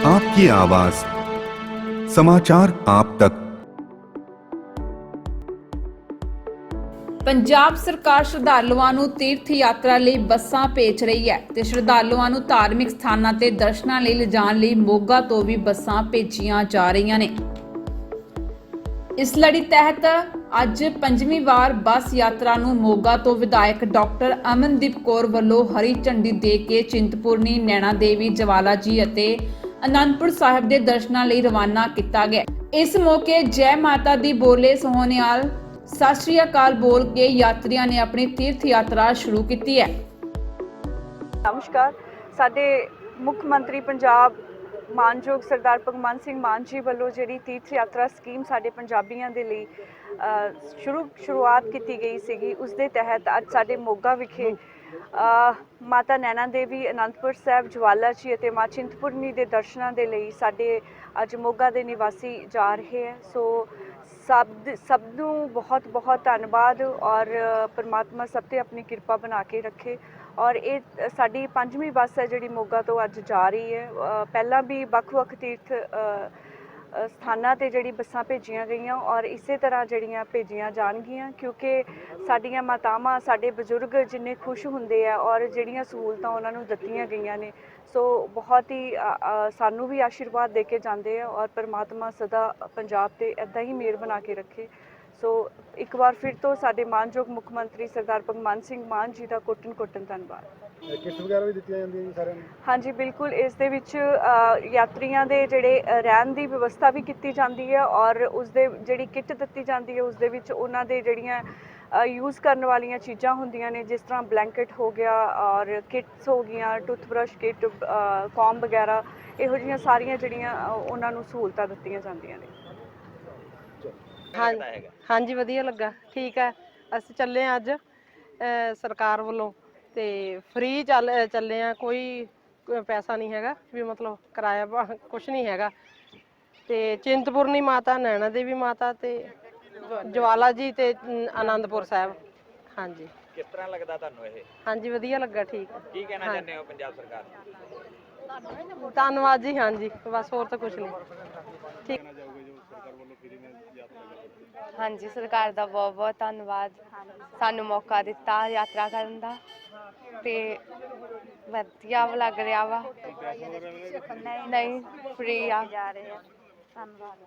आपकी आवाज समाचार आप तक ਪੰਜਾਬ ਸਰਕਾਰ ਸ਼ਰਧਾਲੂਆਂ ਨੂੰ ਤੀਰਥ ਯਾਤਰਾ ਲਈ ਬੱਸਾਂ ਭੇਜ ਰਹੀ ਹੈ ਤੇ ਸ਼ਰਧਾਲੂਆਂ ਨੂੰ ਧਾਰਮਿਕ ਸਥਾਨਾਂ ਤੇ ਦਰਸ਼ਨਾਂ ਲਈ ਲਿਜਾਣ ਲਈ ਮੋਗਾ ਤੋਂ ਵੀ ਬੱਸਾਂ ਭੇਜੀਆਂ ਜਾ ਰਹੀਆਂ ਨੇ ਇਸ ਲੜੀ ਤਹਿਤ ਅੱਜ ਪੰਜਵੀਂ ਵਾਰ ਬੱਸ ਯਾਤਰਾ ਨੂੰ ਮੋਗਾ ਤੋਂ ਵਿਧਾਇਕ ਡਾਕਟਰ ਅਮਨਦੀਪ ਕੌਰ ਵੱਲੋਂ ਹਰੀ ਝੰਡੀ ਦੇ ਕੇ ਚਿੰਤਪੁਰਨੀ ਨੈਣਾ ਦੇਵੀ ਜਵਾਲਾ ਜੀ ਅਤੇ ਅਨੰਦਪੁਰ ਸਾਹਿਬ ਦੇ ਦਰਸ਼ਨਾਂ ਲਈ ਰਵਾਨਾ ਕੀਤਾ ਗਿਆ। ਇਸ ਮੌਕੇ ਜੈ ਮਾਤਾ ਦੀ ਬੋਲੇ ਸੋਹਣਿਆਲ ਸਤਿ ਸ਼੍ਰੀ ਅਕਾਲ ਬੋਲ ਕੇ ਯਾਤਰੀਆਂ ਨੇ ਆਪਣੀ ਤੀਰਥ ਯਾਤਰਾ ਸ਼ੁਰੂ ਕੀਤੀ ਹੈ। ਨਮਸਕਾਰ। ਸਾਡੇ ਮੁੱਖ ਮੰਤਰੀ ਪੰਜਾਬ ਮਾਨਯੋਗ ਸਰਦਾਰ ਭਗਵੰਤ ਸਿੰਘ ਮਾਨ ਜੀ ਵੱਲੋਂ ਜਿਹੜੀ ਤੀਰਥ ਯਾਤਰਾ ਸਕੀਮ ਸਾਡੇ ਪੰਜਾਬੀਆਂ ਦੇ ਲਈ ਅ, ਸ਼ੁਰੂ ਸ਼ੁਰੂਆਤ ਕੀਤੀ ਗਈ ਸੀਗੀ ਉਸ ਦੇ ਤਹਿਤ ਅੱਜ ਸਾਡੇ ਮੋਗਾ ਵਿਖੇ ਮਾਤਾ ਨੈਣਾ ਦੇਵੀ, ਅਨੰਦਪੁਰ ਸਾਹਿਬ ਜਵਾਲਾ ਜੀ ਅਤੇ ਮਾਂ ਚਿੰਤਪੁਰਨੀ ਦੇ ਦਰਸ਼ਨਾਂ ਦੇ ਲਈ ਸਾਡੇ ਅੱਜ ਮੋਗਾ ਦੇ ਨਿਵਾਸੀ ਜਾ ਰਹੇ ਹੈ। ਸੋ ਸਭ ਸਭ ਨੂੰ ਬਹੁਤ ਬਹੁਤ ਧੰਨਵਾਦ ਔਰ ਪਰਮਾਤਮਾ ਸਭ ਤੇ ਆਪਣੀ ਕਿਰਪਾ ਬਣਾ ਕੇ ਰੱਖੇ। ਔਰ ਇਹ ਸਾਡੀ ਪੰਜਵੀਂ ਬੱਸ ਹੈ ਜਿਹੜੀ ਮੋਗਾ ਤੋਂ ਅੱਜ ਜਾ ਰਹੀ ਹੈ। ਪਹਿਲਾਂ ਵੀ ਵੱਖ-ਵੱਖ ਤੀਰਥ ਸਥਾਨਾਂ ਤੇ ਜਿਹੜੀ ਬੱਸਾਂ ਭੇਜੀਆਂ ਗਈਆਂ ਔਰ ਇਸੇ ਤਰ੍ਹਾਂ ਜਿਹੜੀਆਂ ਭੇਜੀਆਂ ਜਾਣਗੀਆਂ ਕਿਉਂਕਿ ਸਾਡੀਆਂ ਮਾਤਾਵਾਂ, ਸਾਡੇ ਬਜ਼ੁਰਗ ਜਿੰਨੇ ਖੁਸ਼ ਹੁੰਦੇ ਆ ਔਰ ਜਿਹੜੀਆਂ ਸਹੂਲਤਾਂ ਉਹਨਾਂ ਨੂੰ ਦਿੱਤੀਆਂ ਗਈਆਂ ਨੇ, ਸੋ ਬਹੁਤ ਹੀ ਸਾਨੂੰ ਵੀ ਆਸ਼ੀਰਵਾਦ ਦੇ ਕੇ ਜਾਂਦੇ ਆ ਔਰ ਪਰਮਾਤਮਾ ਸਦਾ ਪੰਜਾਬ ਤੇ ਇਦਾਂ ਹੀ ਮਿਹਰ ਬਣਾ ਕੇ ਰੱਖੇ। ਸੋ ਇੱਕ ਵਾਰ ਫਿਰ ਤੋਂ ਸਾਡੇ ਮਾਨਯੋਗ ਮੁੱਖ ਮੰਤਰੀ ਸਰਦਾਰ ਭਗਵੰਤ ਸਿੰਘ ਮਾਨ ਜੀ ਦਾ ਕੋਟਨ ਕੋਟਨ ਧੰਨਵਾਦ। ਕਿੱਟ ਵਗੈਰਾ ਵੀ ਦਿੱਤੀਆਂ ਜਾਂਦੀਆਂ ਜੀ ਸਾਰਿਆਂ ਨੂੰ? ਹਾਂਜੀ ਬਿਲਕੁਲ ਇਸ ਦੇ ਵਿੱਚ ਅ, ਯਾਤਰੀਆਂ ਦੇ ਜਿਹੜੇ ਅ, ਰਹਿਣ ਦੀ ਵਿਵਸਥਾ ਵੀ ਕੀਤੀ ਜਾਂਦੀ ਹੈ ਔਰ ਉਸ ਦੇ ਜਿਹੜੀ ਕਿੱਟ ਦਿੱਤੀ ਜਾਂਦੀ ਹੈ ਉਸ ਦੇ ਵਿੱਚ ਉਹਨਾਂ ਦੇ ਜਿਹੜੀਆਂ ਯੂਜ਼ ਕਰਨ ਵਾਲੀਆਂ ਚੀਜ਼ਾਂ ਹੁੰਦੀਆਂ ਨੇ ਜਿਸ ਤਰ੍ਹਾਂ ਬਲੈਂਕਟ ਹੋ ਗਿਆ ਔਰ ਕਿਟਸ ਹੋ ਗਈਆਂ ਟੂਥਬ੍ਰਸ਼ ਕਿਟ ਕੌਮ ਵਗੈਰਾ ਇਹੋ ਜਿਹੀਆਂ ਸਾਰੀਆਂ ਜਿਹੜੀਆਂ ਅ, ਉਹਨਾਂ ਨੂੰ ਸਹੂਲਤਾਂ ਦਿੱਤੀਆਂ ਜਾਂਦੀਆਂ ਨੇ। ਹਾਂ ਹਾਂਜੀ ਵਧੀਆ ਲੱਗਾ। ਠੀਕ ਹੈ ਅਸੀਂ ਚੱਲੇ ਹਾਂ ਅੱਜ ਅਹ ਸਰਕਾਰ ਵੱਲੋਂ ਤੇ ਫ੍ਰੀ ਚੱਲ ਅਹ ਚੱਲੇ ਆ ਕੋਈ ਪੈਸਾ ਨਹੀਂ ਹੈਗਾ ਵੀ ਮਤਲਬ ਕਿਰਾਇਆ ਕੁਝ ਨਹੀਂ ਹੈਗਾ। ਤੇ ਚਿੰਤਪੁਰਨੀ ਮਾਤਾ ਨੈਣਾ ਦੇਵੀ ਮਾਤਾ ਤੇ ਜਵਾਲਾ ਜੀ ਤੇ ਅਮ, ਆਨੰਦਪੁਰ ਸਾਹਿਬ। ਹਾਂਜੀ। ਕਿਸ ਤਰ੍ਹਾਂ ਲੱਗਦਾ ਤੁਹਾਨੂੰ ਇਹ? ਹਾਂਜੀ ਵਧੀਆ ਲੱਗਾ ਠੀਕ ਹੈ। ਕੀ ਕਹਿਣਾ। ਚਾਹੁੰਦੇ ਹੋ ਪੰਜਾਬ ਸਰਕਾਰ? ਨੂੰ ਧੰਨਵਾਦ ਜੀ ਹਾਂਜੀ। ਬਸ ਹੋਰ ਤਾਂ ਕੁਝ ਨਹੀਂ। ਠੀਕ। ਹਾਂਜੀ ਸਰਕਾਰ ਦਾ ਬਹੁਤ ਬਹੁਤ ਧੰਨਵਾਦ। ਸਾਨੂੰ ਮੌਕਾ ਦਿੱਤਾ ਯਾਤਰਾ ਕਰਨ ਦਾ ਤੇ ਵਧੀਆ ਲੱਗ ਰਿਹਾ ਵਾ। ਨਹੀਂ ਫ੍ਰੀ ਆ। ਜਾ ਰਹੇ ਆ। ਧੰਨਵਾਦ।